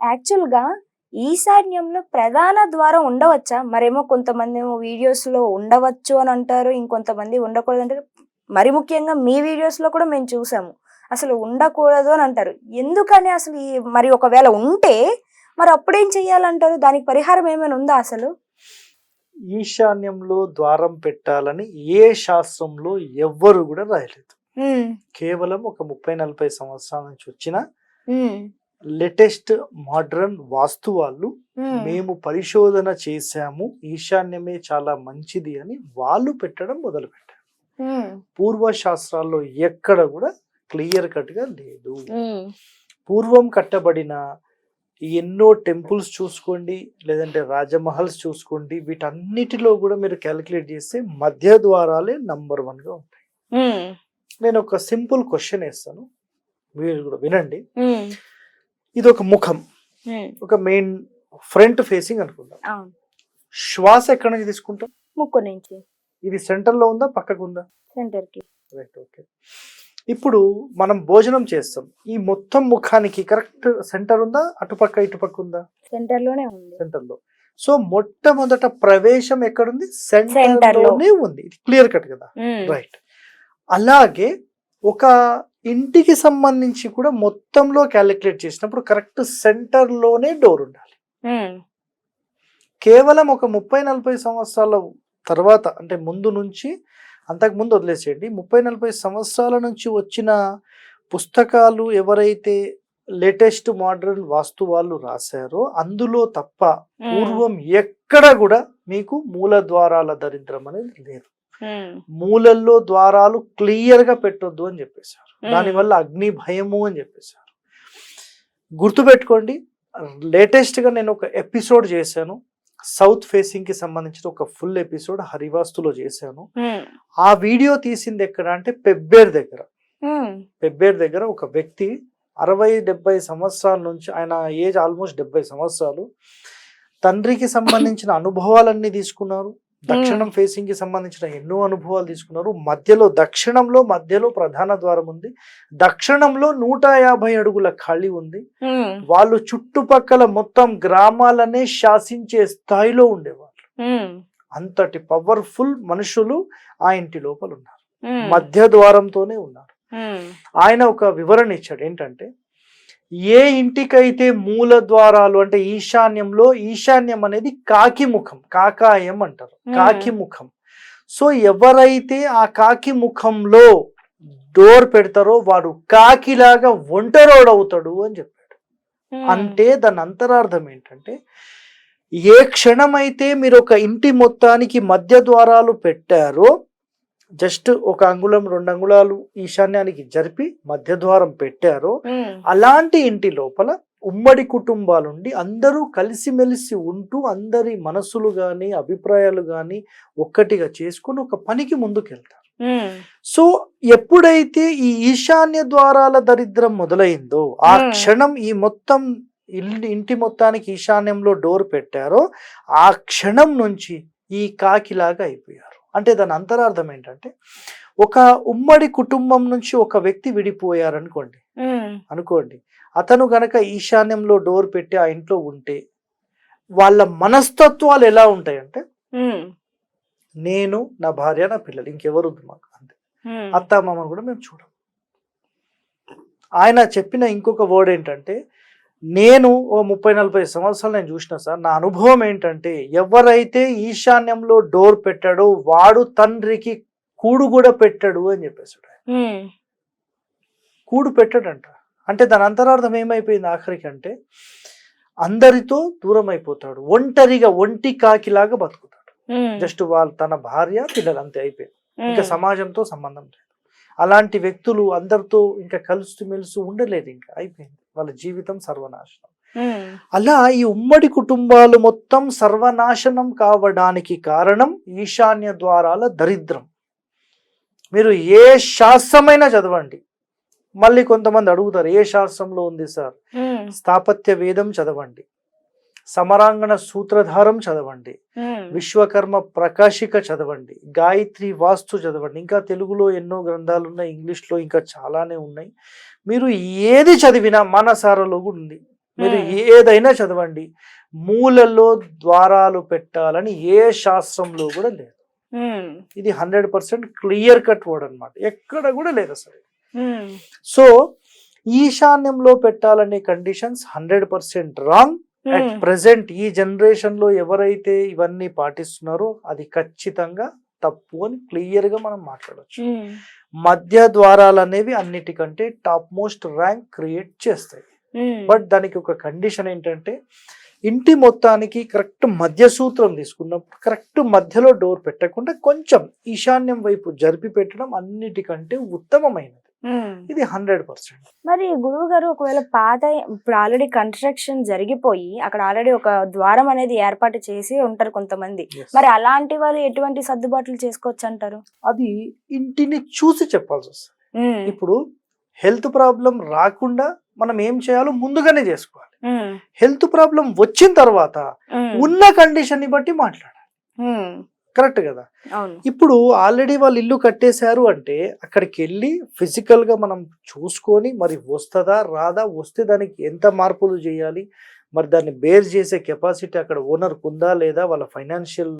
యాక్చువల్గా ఈశాన్యంలో ప్రధాన ద్వారం ఉండవచ్చా? మరేమో కొంతమంది ఏమో వీడియోస్లో ఉండవచ్చు అని అంటారు ఇంకొంతమంది ఉండకూడదు అంటారు. మరి ముఖ్యంగా మీ వీడియోస్లో కూడా మేము చూసాము. అసలు ఉండకూడదు అని అంటారు. ఎందుకని అసలు ఈ మరి ఒకవేళ ఉంటే మరి అప్పుడేం చెయ్యాలంటారు? దానికి పరిహారం ఏమైనా ఉందా అసలు? ఈశాన్యంలో ద్వారం పెట్టాలని ఏ శాస్త్రంలో ఎవ్వరు కూడా రాయలేదు. కేవలం ఒక ముప్పై నలభై సంవత్సరాల నుంచి వచ్చిన లేటెస్ట్ మోడర్న్ వాస్తు వాళ్ళు మేము పరిశోధన చేశాము. ఈశాన్యమే చాలా మంచిది అని వాళ్ళు పెట్టడం మొదలు పెట్టారు పూర్వ శాస్త్రాల్లో ఎక్కడ కూడా క్లియర్ కట్గా లేదు పూర్వం కట్టబడిన ఎన్నో టెంపుల్స్ చూసుకోండి లేదంటే రాజమహల్స్ చూసుకోండి వీటన్నిటిలో కూడా మీరు క్యాలిక్యులేట్ చేస్తే మధ్య ద్వారాలే నంబర్ వన్గా ఉంటాయి. నేను ఒక సింపుల్ క్వశ్చన్ వేస్తాను. మీరు కూడా వినండి. ఇది ఒక ముఖం ఒక మెయిన్ ఫ్రంట్ ఫేసింగ్ అనుకుందాం శ్వాస ఎక్కడి నుంచి తీసుకుంటాం ముక్కు నుంచి. ఇది సెంటర్లో ఉందా పక్కకు ఉందా? సెంటర్కి. రైట్ ఓకే ఇప్పుడు మనం భోజనం చేస్తాం. ఈ మొత్తం ముఖానికి కరెక్ట్ సెంటర్ ఉందా అటుపక్క ఇటుపక్క ఉందా? సెంటర్లోనే ఉంది. సెంటర్లో. సో మొట్టమొదట ప్రవేశం ఎక్కడుంది? సెంటర్. లోనే ఉంది. ఇది క్లియర్ కట్ కదా రైట్ అలాగే ఒక ఇంటికి సంబంధించి కూడా మొత్తంలో క్యాలిక్యులేట్ చేసినప్పుడు కరెక్ట్ సెంటర్లోనే డోర్ ఉండాలి. కేవలం ఒక ముప్పై నలభై సంవత్సరాల తర్వాత అంటే ముందు నుంచి అంతకు ముందు వదిలేసేయండి. ముప్పై నలభై సంవత్సరాల నుంచి వచ్చిన పుస్తకాలు ఎవరైతే లేటెస్ట్ మోడర్న్ వాస్తు వాళ్ళు రాశారో అందులో తప్ప పూర్వం ఎక్కడ కూడా మీకు మూల ద్వారాల దరిద్రం అనేది లేదు. మూలల్లో ద్వారాలు క్లియర్గా పెట్టొద్దు అని చెప్పేశారు. దానివల్ల అగ్ని భయము అని చెప్పేశారు. గుర్తుపెట్టుకోండి లేటెస్ట్గా నేను ఒక ఎపిసోడ్ చేశాను. సౌత్ ఫేసింగ్కి సంబంధించిన ఒక ఫుల్ ఎపిసోడ్ హరివాస్తులో చేశాను. ఆ వీడియో తీసింది ఎక్కడ అంటే పెబ్బేర్ దగ్గర. పెబ్బేర్ దగ్గర ఒక వ్యక్తి అరవై డెబ్బై సంవత్సరాల నుంచి ఆయన ఏజ్ ఆల్మోస్ట్ డెబ్బై సంవత్సరాలు తండ్రికి సంబంధించిన అనుభవాలన్నీ తీసుకున్నారు. దక్షిణం ఫేసింగ్కి సంబంధించిన ఎన్నో అనుభవాలు తీసుకున్నారు. మధ్యలో దక్షిణంలో మధ్యలో ప్రధాన ద్వారం ఉంది. దక్షిణంలో నూట యాభై అడుగుల ఖాళీ ఉంది. వాళ్ళు చుట్టుపక్కల మొత్తం గ్రామాలనే శాసించే స్థాయిలో ఉండేవాళ్ళు. అంతటి పవర్ఫుల్ మనుషులు ఆ ఇంటి లోపల ఉన్నారు మధ్య ద్వారంతోనే ఉన్నారు. ఆయన ఒక వివరణ ఇచ్చాడు. ఏంటంటే ఏ ఇంటికైతే మూల ద్వారాలు అంటే ఈశాన్యంలో ఈశాన్యం అనేది కాకి ముఖం కాకాయం అంటారు. కాకి ముఖం సో ఎవరైతే ఆ కాకి ముఖంలో డోర్ పెడతారో వాడు కాకిలాగా ఒంటరోడవుతాడు అని చెప్పాడు. అంటే దాని అంతరార్థం ఏంటంటే ఏ క్షణమైతే మీరు ఒక ఇంటి మొత్తానికి మధ్య ద్వారాలు పెట్టారో జస్ట్ ఒక అంగుళం రెండు అంగుళాలు ఈశాన్యానికి జరిపి మధ్య ద్వారం పెట్టారో అలాంటి ఇంటి లోపల ఉమ్మడి కుటుంబాలుండి అందరూ కలిసిమెలిసి ఉంటూ అందరి మనసులు గాని అభిప్రాయాలు గాని ఒక్కటిగా చేసుకుని ఒక పనికి ముందుకెళ్తారు. సో ఎప్పుడైతే ఈ ఈశాన్య ద్వారాల దరిద్రం మొదలైందో ఆ. క్షణం ఈ మొత్తం ఇంటి మొత్తానికి ఈశాన్యంలో డోర్ పెట్టారో ఆ క్షణం నుంచి ఈ కాకిలాగా అయిపోయారు. అంటే దాని అంతరార్థం ఏంటంటే ఒక ఉమ్మడి కుటుంబం నుంచి ఒక వ్యక్తి విడిపోయారనుకోండి. అనుకోండి. అతను గనక ఈశాన్యంలో డోర్ పెట్టి ఆ ఇంట్లో ఉంటే వాళ్ళ మనస్తత్వాలు ఎలా ఉంటాయంటే నేను నా భార్య నా పిల్లలు ఇంకెవరు మాకు? అంతే. అత్త మామను కూడా మేము చూడం ఆయన చెప్పిన ఇంకొక వర్డ్ ఏంటంటే నేను ఓ ముప్పై నలభై సంవత్సరాలు నేను చూసిన సార్ నా అనుభవం ఏంటంటే ఎవరైతే ఈశాన్యంలో డోర్ పెట్టాడో వాడు తండ్రికి కూడు కూడా పెట్టాడు అని చెప్పేసాడు. ఉమ్, కూడు పెట్టాడంట. అంటే దాని అంతరార్థం ఏమైపోయింది ఆఖరికి అంటే అందరితో దూరం అయిపోతాడు ఒంటరిగా ఒంటి కాకిలాగా బతుకుతాడు. జస్ట్ వాళ్ళు తన భార్య పిల్లలు అంతే అయిపోయింది. ఇంకా సమాజంతో సంబంధం లేదు. అలాంటి వ్యక్తులు అందరితో ఇంకా కలుస్తూ మెలుస్తూ ఉండలేదు ఇంకా. అయిపోయింది. వాళ్ళ జీవితం సర్వనాశనం. అలా ఈ ఉమ్మడి కుటుంబాలు మొత్తం సర్వనాశనం కావడానికి కారణం ఈశాన్య ద్వారాల దరిద్రం. మీరు ఏ శాస్త్రమైనా చదవండి. మళ్ళీ కొంతమంది అడుగుతారు ఏ శాస్త్రంలో ఉంది సార్? స్థాపత్య వేదం చదవండి. సమరాంగణ సూత్రధారం చదవండి. విశ్వకర్మ ప్రకాశిక చదవండి. గాయత్రి వాస్తు చదవండి. ఇంకా తెలుగులో ఎన్నో గ్రంథాలు ఉన్నాయి ఇంగ్లీష్లో ఇంకా చాలానే ఉన్నాయి. మీరు ఏది చదివినా మానసారలో కూడా ఉంది. మీరు. ఏదైనా చదవండి. మూలలో ద్వారాలు పెట్టాలని ఏ శాస్త్రంలో కూడా లేదు. ఇది hundred percent clear cut word అనమాట ఎక్కడ కూడా లేదు అసలు. సో ఈశాన్యంలో పెట్టాలనే conditions hundred percent wrong. At present ఈ జనరేషన్లో ఎవరైతే ఇవన్నీ పాటిస్తున్నారో అది ఖచ్చితంగా తప్పు అని క్లియర్గా మనం మాట్లాడొచ్చు. ఉమ్, మధ్య ద్వారాలు అనేవి అన్నిటికంటే టాప్ మోస్ట్ ర్యాంక్ క్రియేట్ చేస్తాయి. బట్ దానికి ఒక కండిషన్ ఏంటంటే ఇంటి మొత్తానికి కరెక్ట్ మధ్య సూత్రం తీసుకున్నప్పుడు కరెక్ట్ మధ్యలో డోర్ పెట్టకుండా కొంచెం ఈశాన్యం వైపు జరిపి పెట్టడం అన్నిటికంటే ఉత్తమమైనది. ఇది హండ్రెడ్ పర్సెంట్. మరి గురువు గారు ఒకవేళ పాత ఇప్పుడు ఆల్రెడీ కన్స్ట్రక్షన్ జరిగిపోయి అక్కడ ఆల్రెడీ ఒక ద్వారం అనేది ఏర్పాటు చేసి ఉంటారు కొంతమంది. మరి అలాంటి వాళ్ళు ఎటువంటి సర్దుబాట్లు చేసుకోవచ్చు అంటారు? అది ఇంటిని చూసి చెప్పాల్సి వస్తుంది. ఇప్పుడు హెల్త్ ప్రాబ్లం రాకుండా మనం ఏం చేయాలో ముందుగానే చేసుకోవాలి. హెల్త్ ప్రాబ్లం వచ్చిన తర్వాత ఉన్న కండిషన్ని బట్టి మాట్లాడాలి. కరెక్ట్ కదా? ఇప్పుడు ఆల్రెడీ వాళ్ళు ఇల్లు కట్టేశారు అంటే అక్కడికి వెళ్ళి ఫిజికల్గా మనం చూసుకొని మరి వస్తుందా రాదా వస్తే దానికి ఎంత మార్పులు చేయాలి? మరి దాన్ని బేర్ చేసే కెపాసిటీ అక్కడ ఓనర్ ఉందా లేదా? వాళ్ళ ఫైనాన్షియల్